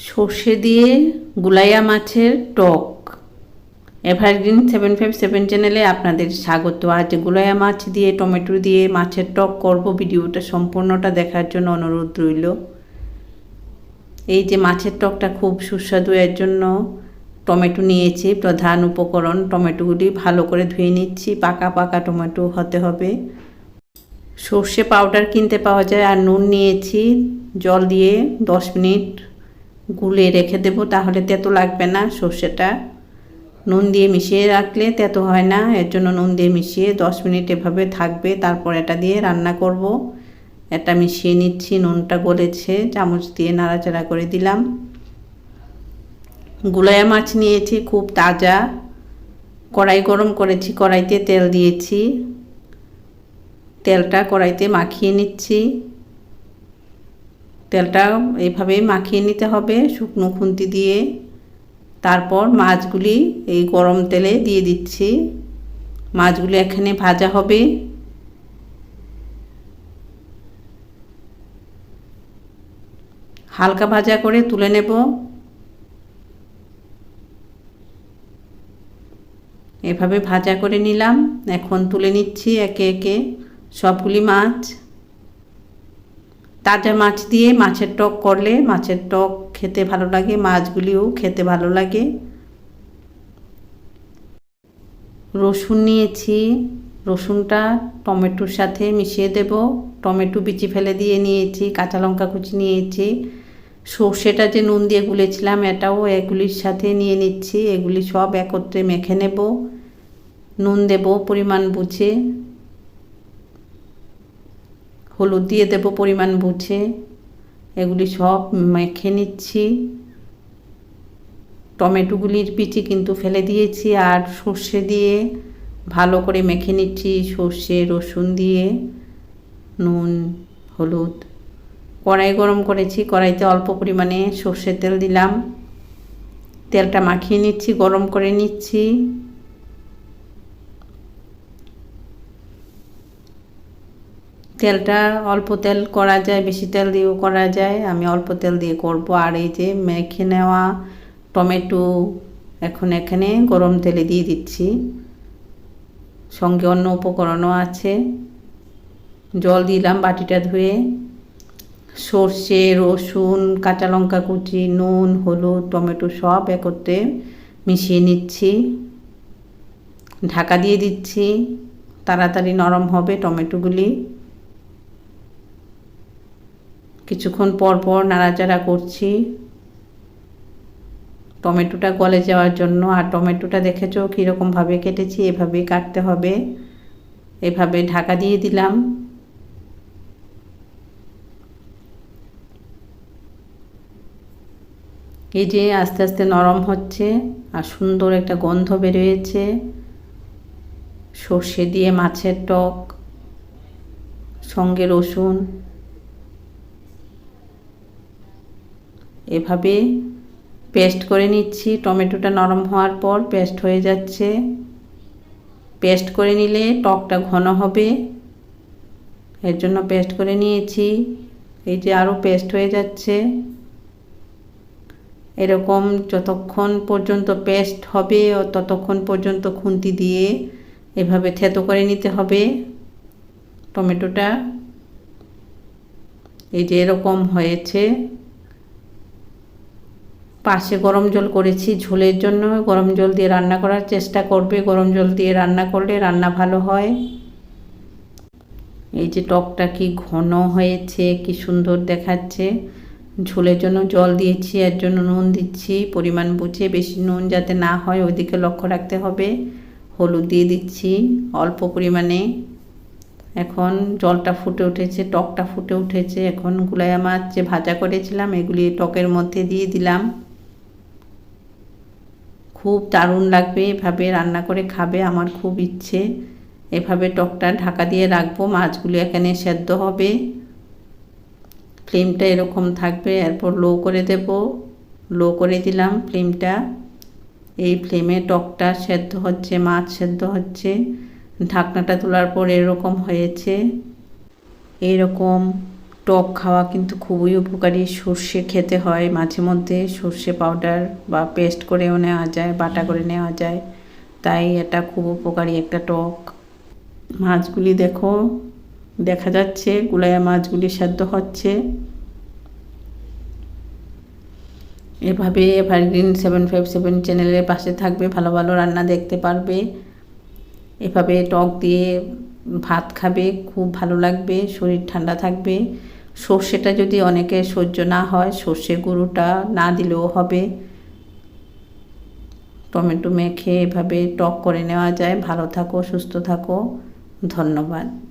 সর্ষে দিয়ে গুলাইয়া মাছের টক। এভারগ্রিন সেভেন ফাইভ সেভেন চ্যানেলে আপনাদের স্বাগত। আজ গুলাইয়া মাছ দিয়ে, টমেটো দিয়ে মাছের টক করব। ভিডিওটা সম্পূর্ণটা দেখার জন্য অনুরোধ রইল। এই যে মাছের টকটা খুব সুস্বাদু, এর জন্য টমেটো নিয়েছি। প্রধান উপকরণ টমেটোগুলি ভালো করে ধুয়ে নিচ্ছি। পাকা পাকা টমেটো হতে হবে। সর্ষে পাউডার কিনতে পাওয়া যায়। আর নুন নিয়েছি। জল দিয়ে দশ মিনিট গুলে রেখে দেব, তাহলে তেতো লাগবে না সর্ষেটা। নুন দিয়ে মিশিয়ে রাখলে তেতো হয় না, এর জন্য নুন দিয়ে মিশিয়ে দশ মিনিট এভাবে থাকবে। তারপর এটা দিয়ে রান্না করব। এটা মিশিয়ে নিচ্ছি, নুনটা গলেছে, চামচ দিয়ে নাড়াচাড়া করে দিলাম। গুলায়া মাছ নিয়েছি, খুব তাজা। কড়াই গরম করেছি, কড়াইতে তেল দিয়েছি। তেলটা কড়াইতে মাখিয়ে নিচ্ছি। তেলটা এইভাবে মাখিয়ে নিতে হবে শুকনো খুন্তি দিয়ে। তারপর মাছগুলি এই গরম তেলে দিয়ে দিচ্ছি। মাছগুলি এখানে ভাজা হবে। হালকা ভাজা করে তুলে নেব। এভাবে ভাজা করে নিলাম। এখন তুলে নিচ্ছি একে একে সবগুলি মাছ। তাজা মাছ দিয়ে মাছের টক করলে মাছের টক খেতে ভালো লাগে, মাছগুলিও খেতে ভালো লাগে। রসুন নিয়েছি, রসুনটা টমেটোর সাথে মিশিয়ে দেব। টমেটো বিচি ফেলে দিয়ে নিয়েছি, কাঁচা লঙ্কা কুচি নিয়েছি। সর্ষেটা যে নুন দিয়ে গুলেছিলাম, এটাও এগুলির সাথে নিয়ে নিচ্ছি। এগুলি সব একত্রে মেখে নেব। নুন দেব পরিমাণ বুঝে। হলুদ দিয়ে দেব পরিমাণ বুঝে। এগুলি সব মেখে নিচ্ছি। টমেটোগুলির বিচি কিন্তু ফেলে দিয়েছি আর সর্ষে দিয়ে ভালো করে মেখে নিচ্ছি সর্ষে, রসুন দিয়ে, নুন, হলুদ। কড়াই গরম করেছি, কড়াইতে অল্প পরিমাণে সর্ষের তেল দিলাম। তেলটা মাখিয়ে নিচ্ছি, গরম করে নিচ্ছি। তেলটা অল্প তেল করা যায়, বেশি তেল দিয়েও করা যায়। আমি অল্প তেল দিয়ে করব। আর এই যে মেখে নেওয়া টমেটো এখন এখানে গরম তেলে দিয়ে দিচ্ছি। সঙ্গে অন্য উপকরণও আছে। জল দিলাম বাটিটা ধুয়ে। সর্ষে, রসুন, কাঁচা লঙ্কা কুচি, নুন, হলুদ, টমেটো সব একত্রে মিশিয়ে নিচ্ছি। ঢাকা দিয়ে দিচ্ছি। তাড়াতাড়ি নরম হবে টমেটোগুলি। কিছুক্ষণ পর পর নাড়াচাড়া করছি। টমেটোটা গলে যাওয়ার জন্য, আর টমেটোটা দেখেছ কীরকমভাবে কেটেছি? এভাবেই কাটতে হবে। এভাবে ঢাকা দিয়ে দিলাম। এই যে আস্তে আস্তে নরম হচ্ছে, আর সুন্দর একটা গন্ধ বেরিয়েছে। সর্ষে দিয়ে মাছের টক, সঙ্গে রসুন। এভাবে পেস্ট করে নিচ্ছি। টমেটোটা নরম হওয়ার পর পেস্ট হয়ে যাচ্ছে। পেস্ট করে নিলে টকটা ঘন হবে। এর জন্য পেস্ট করে নিয়েছি। এই যে আরও পেস্ট হয়ে যাচ্ছে। এরকম যতক্ষণ পর্যন্ত পেস্ট হবে ও ততক্ষণ পর্যন্ত খুন্তি দিয়ে এভাবে থেতো করে নিতে হবে। টমেটোটা এই যে এরকম হয়েছে। পাশে গরম জল করেছি, ঝোলের জন্য। গরম জল দিয়ে রান্না করার চেষ্টা করবে। গরম জল দিয়ে রান্না করলে রান্না ভালো হয়। এই যে টকটা কি ঘন হয়েছে, কি সুন্দর দেখাচ্ছে। ঝোলের জন্য জল দিয়েছি, এর জন্য নুন দিচ্ছি। পরিমাণ বুঝে বেশি নুন যাতে না হয়, ওইদিকে লক্ষ্য রাখতে হবে। হলুদ দিয়ে দিচ্ছি অল্প পরিমাণে। এখন জলটা ফুটে উঠেছে, টকটা ফুটে উঠেছে। এখন গুলাইয়া মাছ যে ভাজা করেছিলাম, এগুলি টকের মধ্যে দিয়ে দিলাম। খুব দারুণ লাগবে, এভাবে রান্না করে খাবে, আমার খুব ইচ্ছে। এভাবে টকটা ঢাকা দিয়ে রাখব, মাছগুলি এখানে সেদ্ধ হবে। ফ্লেমটা এরকম থাকবে, এরপর লো করে দেব। লো করে দিলাম ফ্লেমটা। এই ফ্লেমে টকটা সেদ্ধ হচ্ছে, মাছ সেদ্ধ হচ্ছে। ঢাকনাটা তোলার পর এরকম হয়েছে। এইরকম টক খাওয়া কিন্তু খুবই উপকারী। সর্ষে খেতে হয়, মাঝে মধ্যে সর্ষে পাউডার বা পেস্ট করেও নেওয়া যায়, বাটা করে নেওয়া যায়। তাই এটা খুব উপকারী একটা টক। মাছগুলি দেখো, দেখা যাচ্ছে গুলাইয়া মাছগুলি সেদ্ধ হচ্ছে। এভাবে এভারগ্রিন সেভেন ফাইভ সেভেন চ্যানেলের পাশে থাকবে, ভালো ভালো রান্না দেখতে পারবে। এভাবে টক দিয়ে ভাত খাবে, খুব ভালো লাগবে, শরীর ঠান্ডা থাকবে। সর্ষেটা যদি অনেকে সহ্য না হয়, সর্ষে গুঁড়োটা না দিলেও হবে। টমেটো মেখে এভাবে টক করে নেওয়া যায়। ভালো থাকো, সুস্থ থাকো। ধন্যবাদ।